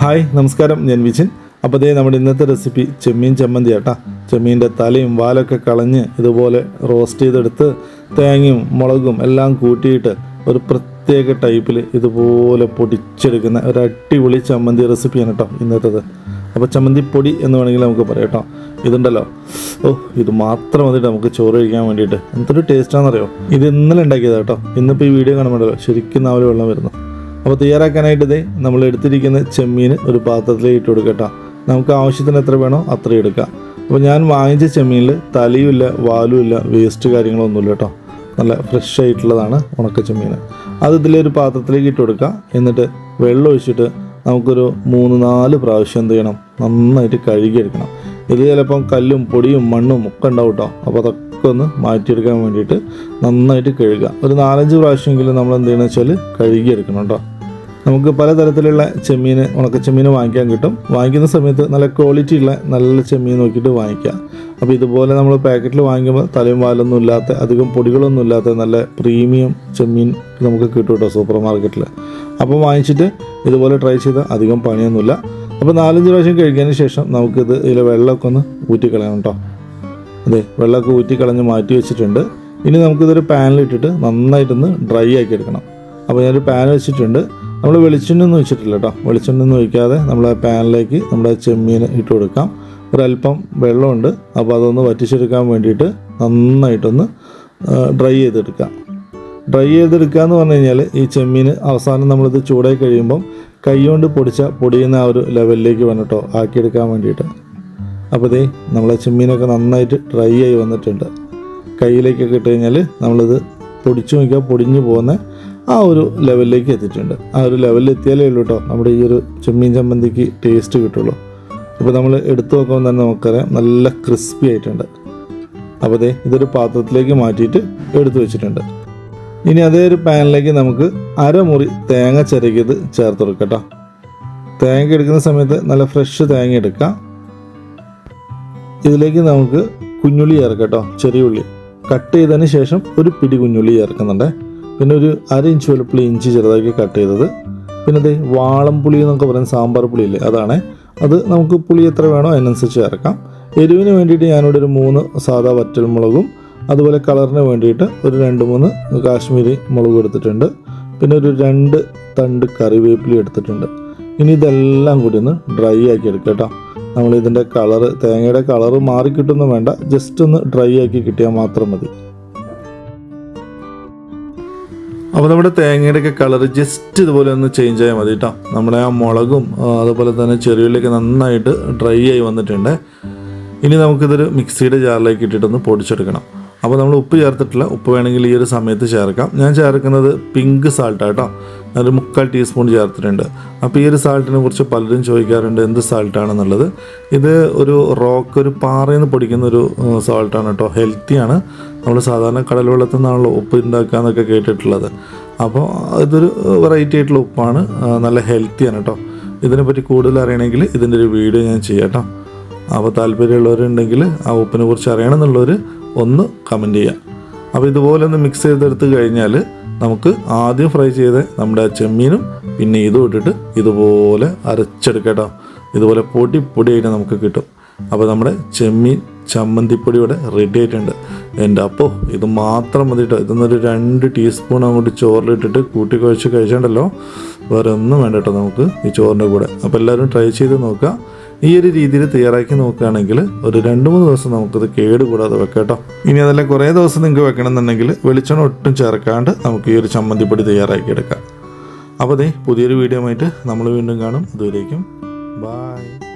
Hi നമസ്കാരം. ഞാൻ വിജിൻ. അപ്പോൾ ദേ നമ്മുടെ ഇന്നത്തെ റെസിപ്പി ചെമ്മീൻ ചമ്മന്തി ആട്ടാ. ചെമ്മീന്റെ തലയും വാലൊക്കെ കളഞ്ഞ് ഇതുപോലെ റോസ്റ്റ് ചെയ്തെടുത്ത് തേങ്ങയും മുളകും എല്ലാം കൂട്ടിയിട്ട് ഒരു പ്രത്യേക ടൈപ്പിൽ ഇതുപോലെ പൊടിച്ചെടുക്കുന്ന ഒരു അടിപൊളി ചമ്മന്തി റെസിപ്പിയാണ് കേട്ടോ ഇന്നത്തേത്. അപ്പോൾ ചമ്മന്തി പൊടി എന്ന് വേണമെങ്കിൽ നമുക്ക് പറയാം കേട്ടോ ഇതുണ്ടല്ലോ. ഓ ഇത് മാത്രം മതി നമുക്ക് ചോറ് കഴിക്കാൻ വേണ്ടിയിട്ട്. എന്തൊരു ടേസ്റ്റാണെന്നറിയോ ഇത് ഇന്നലെ ഉണ്ടാക്കിയതാണ് കേട്ടോ ഇന്നിപ്പോൾ ഈ വീഡിയോ കാണുമ്പോഴല്ലോ ശരിക്കും നാവിൽ വെള്ളം വരുന്നു. അപ്പോൾ തയ്യാറാക്കാനായിട്ട് ഇതേ നമ്മൾ എടുത്തിരിക്കുന്ന ചെമ്മീൻ ഒരു പാത്രത്തിലേക്ക് ഇട്ട് കൊടുക്കട്ടോ. നമുക്ക് ആവശ്യത്തിന് എത്ര വേണോ അത്ര എടുക്കാം. അപ്പോൾ ഞാൻ വാങ്ങിച്ച ചെമ്മീനിൽ തലയുമില്ല വാലുമില്ല വേസ്റ്റ് കാര്യങ്ങളൊന്നുമില്ല കേട്ടോ. നല്ല ഫ്രഷ് ആയിട്ടുള്ളതാണ് ഉണക്ക ചെമ്മീൻ അത് ഇതിലൊരു പാത്രത്തിലേക്ക് ഇട്ട് കൊടുക്കുക എന്നിട്ട് വെള്ളം ഒഴിച്ചിട്ട് നമുക്കൊരു മൂന്ന് നാല് പ്രാവശ്യം എന്ത് ചെയ്യണം? നന്നായിട്ട് കഴുകിയെടുക്കണം. ഇത് ചിലപ്പം കല്ലും പൊടിയും മണ്ണും ഒക്കെ ഉണ്ടാവും കേട്ടോ. അപ്പോൾ അതൊക്കെ ഒന്ന് മാറ്റിയെടുക്കാൻ വേണ്ടിയിട്ട് നന്നായിട്ട് കഴുകുക ഒരു നാലഞ്ച് പ്രാവശ്യമെങ്കിലും നമ്മൾ എന്ത് വെച്ചാൽ കഴുകിയെടുക്കണം കേട്ടോ. നമുക്ക് പലതരത്തിലുള്ള ചെമ്മീൻ ഉണക്ക ചെമ്മീൻ വാങ്ങിക്കാൻ കിട്ടും. വാങ്ങിക്കുന്ന സമയത്ത് നല്ല ക്വാളിറ്റി ഉള്ള നല്ല ചെമ്മീൻ നോക്കിയിട്ട് വാങ്ങിക്കുക അപ്പോൾ ഇതുപോലെ നമ്മൾ പാക്കറ്റിൽ വാങ്ങിക്കുമ്പോൾ തലയും വാലൊന്നും ഇല്ലാത്ത അധികം പൊടികളൊന്നും ഇല്ലാത്ത നല്ല പ്രീമിയം ചെമ്മീൻ നമുക്ക് കിട്ടും കേട്ടോ സൂപ്പർ മാർക്കറ്റിൽ അപ്പോൾ വാങ്ങിച്ചിട്ട് ഇതുപോലെ ട്രൈ ചെയ്താൽ അധികം പണിയൊന്നുമില്ല. അപ്പോൾ നാലഞ്ച് പ്രാവശ്യം കഴിക്കാൻ ശേഷം നമുക്കിത് ഇതിലെ വെള്ളമൊക്കെ ഒന്ന് ഊറ്റിക്കളയണം കേട്ടോ. അതെ വെള്ളമൊക്കെ ഊറ്റിക്കളഞ്ഞ് മാറ്റി വെച്ചിട്ടുണ്ട്. ഇനി നമുക്കിതൊരു പാനിലിട്ടിട്ട് നന്നായിട്ടൊന്ന് ഡ്രൈ ആക്കി എടുക്കണം. അപ്പോൾ ഞാനൊരു പാൻ വെച്ചിട്ടുണ്ട്. നമ്മൾ വെളിച്ചെണ്ണ ഒന്നും വെച്ചിട്ടില്ല കേട്ടോ. വെളിച്ചെണ്ണ ഒന്നും ഒഴിക്കാതെ നമ്മൾ ആ പാനിലേക്ക് നമ്മുടെ ചെമ്മീൻ ഇട്ട് കൊടുക്കാം. ഒരല്പം വെള്ളമുണ്ട്. അപ്പോൾ അതൊന്ന് വറ്റിച്ചെടുക്കാൻ വേണ്ടിയിട്ട് നന്നായിട്ടൊന്ന് ഡ്രൈ ചെയ്തെടുക്കാം ഡ്രൈ ചെയ്തെടുക്കുക എന്ന് പറഞ്ഞു കഴിഞ്ഞാൽ ഈ ചെമ്മീൻ അവസാനം നമ്മളിത് ചൂടായി കഴിയുമ്പം കൈ കൊണ്ട് പൊടിച്ച പൊടിയുന്ന ആ ഒരു ലെവലിലേക്ക് വേണം കേട്ടോ. ആക്കിയെടുക്കാൻ വേണ്ടിയിട്ട്. അപ്പോൾ ദേ നമ്മളെ ചെമ്മീനൊക്കെ നന്നായിട്ട് ഡ്രൈ ആയി വന്നിട്ടുണ്ട്. കയ്യിലേക്കൊക്കെ ഇട്ട് കഴിഞ്ഞാൽ നമ്മളിത് പൊടിച്ചു നോക്കിയാൽ പൊടിഞ്ഞു പോകുന്ന ആ ഒരു ലെവലിലേക്ക് എത്തിയിട്ടുണ്ട്. ആ ഒരു ലെവലിൽ എത്തിയാലേ ഉള്ളൂ കേട്ടോ നമ്മുടെ ഈ ഒരു ചെമ്മീൻ ചമ്മന്തിക്ക് ടേസ്റ്റ് കിട്ടുള്ളൂ. അപ്പോൾ നമ്മൾ എടുത്തു നോക്കുമ്പോൾ തന്നെ നമുക്കറിയാം നല്ല ക്രിസ്പി ആയിട്ടുണ്ട്. അപ്പോൾ ദേ ഇതൊരു പാത്രത്തിലേക്ക് മാറ്റിയിട്ട് എടുത്തു വെച്ചിട്ടുണ്ട്. ഇനി അതേ ഒരു പാനിലേക്ക് നമുക്ക് അരമുറി തേങ്ങ ചിരകിയത് ചേർത്ത് കൊടുക്കട്ടോ തേങ്ങ എടുക്കുന്ന സമയത്ത് നല്ല ഫ്രഷ് തേങ്ങ എടുക്കാം. ഇതിലേക്ക് നമുക്ക് കുഞ്ഞുള്ളി ചേർക്കാം കേട്ടോ ചെറിയ ഉള്ളി. കട്ട് ചെയ്തതിന് ശേഷം ഒരു പിടി കുഞ്ഞുള്ളി ചേർക്കുന്നുണ്ട്. പിന്നെ ഒരു അര ഇഞ്ച് വലുപ്പുള്ളി ഇഞ്ചി ചെറുതാക്കി കട്ട് ചെയ്തത്. പിന്നെ ഇത് വാളംപുളി എന്നൊക്കെ പറയുന്ന സാമ്പാർ പുളി ഇല്ലേ അതാണ്. അത് നമുക്ക് പുളി എത്ര വേണോ അതിനനുസരിച്ച് ചേർക്കാം. എരിവിന് വേണ്ടിയിട്ട് ഞാനിവിടെ ഒരു മൂന്ന് സാധാ വറ്റൽമുളകും അതുപോലെ കളറിന് വേണ്ടിയിട്ട് ഒരു രണ്ട് മൂന്ന് കാശ്മീരി മുളക് എടുത്തിട്ടുണ്ട്. പിന്നെ ഒരു രണ്ട് തണ്ട് കറിവേപ്പില എടുത്തിട്ടുണ്ട്. ഇനി ഇതെല്ലാം കൂടി ഒന്ന് ഡ്രൈ ആക്കി എടുക്കാം കേട്ടോ. നമ്മൾ ഇതിന്റെ കളറ് തേങ്ങയുടെ കളറ് മാറിക്കിട്ടൊന്നും വേണ്ട. ജസ്റ്റ് ഒന്ന് ഡ്രൈ ആക്കി കിട്ടിയാൽ മാത്രം മതി. അപ്പോൾ നമ്മുടെ തേങ്ങയുടെ ഒക്കെ കളർ ജസ്റ്റ് ഇതുപോലെ ഒന്ന് ചേഞ്ച് ആയാൽ മതി കേട്ടോ. നമ്മുടെ ആ മുളകും അതുപോലെ തന്നെ ചെറിയുള്ളിയൊക്കെ നന്നായിട്ട് ഡ്രൈ ആയി വന്നിട്ടുണ്ട്. ഇനി നമുക്കിതൊരു മിക്സിയുടെ ജാറിലേക്ക് ഇട്ടിട്ടൊന്ന് പൊടിച്ചെടുക്കണം. അപ്പോൾ നമ്മൾ ഉപ്പ് ചേർത്തിട്ടില്ല. ഉപ്പ് വേണമെങ്കിൽ ഈ ഒരു സമയത്ത് ചേർക്കാം. ഞാൻ ചേർക്കുന്നത് പിങ്ക് സാൾട്ട് കേട്ടോ ഞാനൊരു മുക്കാൽ ടീസ്പൂൺ ചേർത്തിട്ടുണ്ട്. അപ്പോൾ ഈ ഒരു സാൾട്ടിനെ കുറിച്ച് പലരും ചോദിക്കാറുണ്ട് എന്ത് സാൾട്ടാണെന്നുള്ളത് ഇത് ഒരു റോക്ക് ഒരു പാറയിൽ നിന്ന് പൊടിക്കുന്ന ഒരു സാൾട്ടാണ് കേട്ടോ. ഹെൽത്തിയാണ് നമ്മൾ സാധാരണ കടൽ വെള്ളത്തിൽ നിന്നാണല്ലോ ഉപ്പ് ഉണ്ടാക്കുക എന്നൊക്കെ കേട്ടിട്ടുള്ളത്. അപ്പോൾ ഇതൊരു വെറൈറ്റി ആയിട്ടുള്ള ഉപ്പാണ്. നല്ല ഹെൽത്തിയാണ് കേട്ടോ. ഇതിനെപ്പറ്റി കൂടുതൽ അറിയണമെങ്കിൽ ഇതിന്റെ ഒരു വീഡിയോ ഞാൻ ചെയ്യാം കേട്ടോ. അപ്പോൾ താല്പര്യമുള്ളവരുണ്ടെങ്കിൽ ആ ഉപ്പിനെ കുറിച്ച് അറിയണമെന്നുള്ളവർ ഒന്ന് കമന്റ് ചെയ്യാം. അപ്പോൾ ഇതുപോലെ ഒന്ന് മിക്സ് ചെയ്തെടുത്ത് കഴിഞ്ഞാൽ നമുക്ക് ആദ്യം ഫ്രൈ ചെയ്ത നമ്മുടെ ചെമ്മീനും പിന്നെ ഇതും ഇട്ടിട്ട് ഇതുപോലെ അരച്ചെടുക്കട്ടോ ഇതുപോലെ പൊടി പൊടിയായിട്ട് നമുക്ക് കിട്ടും. അപ്പോൾ നമ്മുടെ ചെമ്മീൻ ചമ്മന്തിപ്പൊടി ഇവിടെ റെഡി ആയിട്ടുണ്ട്. എന്റെ അപ്പോൾ ഇത് മാത്രം മതി കേട്ടോ. ഇതൊന്നൊരു രണ്ട് ടീസ്പൂൺ അങ്ങോട്ട് ചോറിലിട്ടിട്ട് കൂട്ടി കുഴച്ച് കഴിച്ചിട്ടുണ്ടല്ലോ വേറെ ഒന്നും വേണ്ട കേട്ടോ നമുക്ക് ഈ ചോറിന്റെ കൂടെ. അപ്പോൾ എല്ലാവരും ട്രൈ ചെയ്ത് നോക്കുക. ഈ ഒരു രീതിയിൽ തയ്യാറാക്കി നോക്കുകയാണെങ്കിൽ ഒരു രണ്ട് മൂന്ന് ദിവസം നമുക്കത് കേട് കൂടാതെ വെക്കാം കേട്ടോ. ഇനി അതല്ല കുറേ ദിവസം നിങ്ങൾക്ക് വെക്കണം എന്നുണ്ടെങ്കിൽ വെളിച്ചെണ്ണ ഒട്ടും ചേർക്കാണ്ട് നമുക്ക് ഈ ഒരു ചമ്മന്തിപ്പൊടി തയ്യാറാക്കി എടുക്കാം. അപ്പോൾ ദേ പുതിയൊരു വീഡിയോ ആയിട്ട് നമ്മൾ വീണ്ടും കാണും. അതുവരേക്കും ബായ്